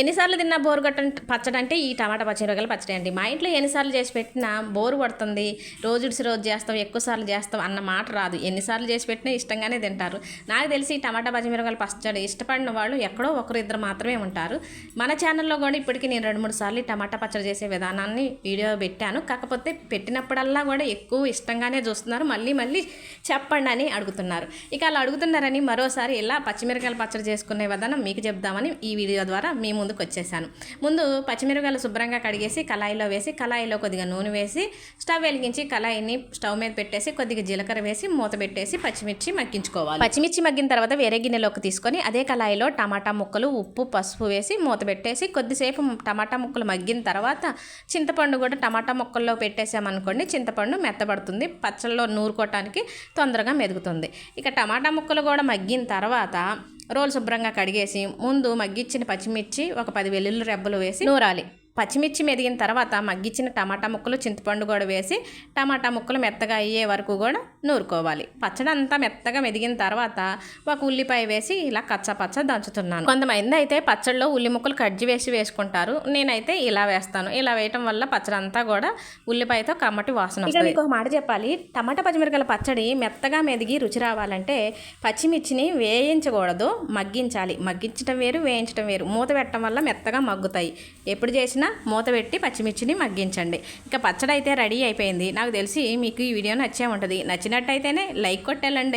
ఎన్నిసార్లు తిన్నా బోరు కొట్ట పచ్చడి అంటే ఈ టమాటా పచ్చిమిరపకాయల పచ్చడి అండి. మా ఇంట్లో ఎన్నిసార్లు చేసి పెట్టినా బోరు కొడుతుంది. రోజుడిసి రోజు చేస్తాం ఎక్కువసార్లు చేస్తాం అన్న మాట రాదు. ఎన్నిసార్లు చేసి పెట్టినా ఇష్టంగానే తింటారు. నాకు తెలిసి ఈ టమాటా పచ్చిమిరపకాయల పచ్చడి ఇష్టపడిన వాళ్ళు ఎక్కడో ఒకరు ఇద్దరు మాత్రమే ఉంటారు. మన ఛానల్లో కూడా ఇప్పటికీ నేను రెండు మూడు సార్లు ఈ టమాటా పచ్చడి చేసే విధానాన్ని వీడియో పెట్టాను. కాకపోతే పెట్టినప్పుడల్లా కూడా ఎక్కువ ఇష్టంగానే చూస్తున్నారు. మళ్ళీ మళ్ళీ చెప్పండి అని అడుగుతున్నారు. ఇక అలా అడుగుతున్నారని మరోసారి ఇలా పచ్చిమిరకాయల పచ్చడి చేసుకునే విధానం మీకు చెప్దామని ఈ వీడియో ద్వారా మేము ముందుకు వచ్చేసాను ముందు పచ్చిమిరపకాయలు శుభ్రంగా కడిగేసి కళాయిలో వేసి కళాయిలో కొద్దిగా నూనె వేసి స్టవ్ వెలిగించి కళాయిని స్టవ్ మీద పెట్టేసి కొద్దిగా జీలకర్ర వేసి మూత పెట్టేసి పచ్చిమిర్చి మగ్గించుకోవాలి. పచ్చిమిర్చి మగ్గిన తర్వాత వేరే గిన్నెలోకి తీసుకొని అదే కళాయిలో టమాటా ముక్కలు ఉప్పు పసుపు వేసి మూత పెట్టేసి కొద్దిసేపు టమాటా ముక్కలు మగ్గిన తర్వాత చింతపండు కూడా టమాటా ముక్కల్లో పెట్టేసామనుకోండి చింతపండు మెత్తబడుతుంది పచ్చళ్ళలో నూరుకోవటానికి తొందరగా మెదుగుతుంది. ఇక టమాటా ముక్కలు కూడా మగ్గిన తర్వాత రోలు శుభ్రంగా కడిగేసి ముందు మగ్గిచ్చిన పచ్చిమిర్చి ఒక పది వెల్లుల్లి రెబ్బలు వేసి నూరాలి. పచ్చిమిర్చి మెదిగిన తర్వాత మగ్గిచ్చిన టమాటా ముక్కలు చింతపండు కూడా వేసి టమాటా ముక్కలు మెత్తగా అయ్యే వరకు కూడా నూరుకోవాలి. పచ్చడి అంతా మెత్తగా మెదిగిన తర్వాత ఒక ఉల్లిపాయ వేసి ఇలా కచ్చపచ్చ దంచుతున్నాను. కొంతమంది అయితే పచ్చడిలో ఉల్లి ముక్కలు కజ్జి వేసి వేసుకుంటారు. నేనైతే ఇలా వేస్తాను. ఇలా వేయటం వల్ల పచ్చడి అంతా కూడా ఉల్లిపాయతో కమ్మటి వాసన వస్తుంది. మీకు ఒక మాట చెప్పాలి. టమాటా పచ్చిమిరకాయల పచ్చడి మెత్తగా మెదిగి రుచి రావాలంటే పచ్చిమిర్చిని వేయించకూడదు. మగ్గించాలి. మగ్గించడం వేరు వేయించడం వేరు. మూత పెట్టడం వల్ల మెత్తగా మగ్గుతాయి. ఎప్పుడు చేసినా మూత పెట్టి పచ్చిమిర్చిని మగ్గించండి. ఇంకా పచ్చడి అయితే రెడీ అయిపోయింది. నాకు తెలిసి మీకు ఈ వీడియో నచ్చే ఉంటుంది. నచ్చినట్టయితేనే లైక్ కొట్టేళ్ళండి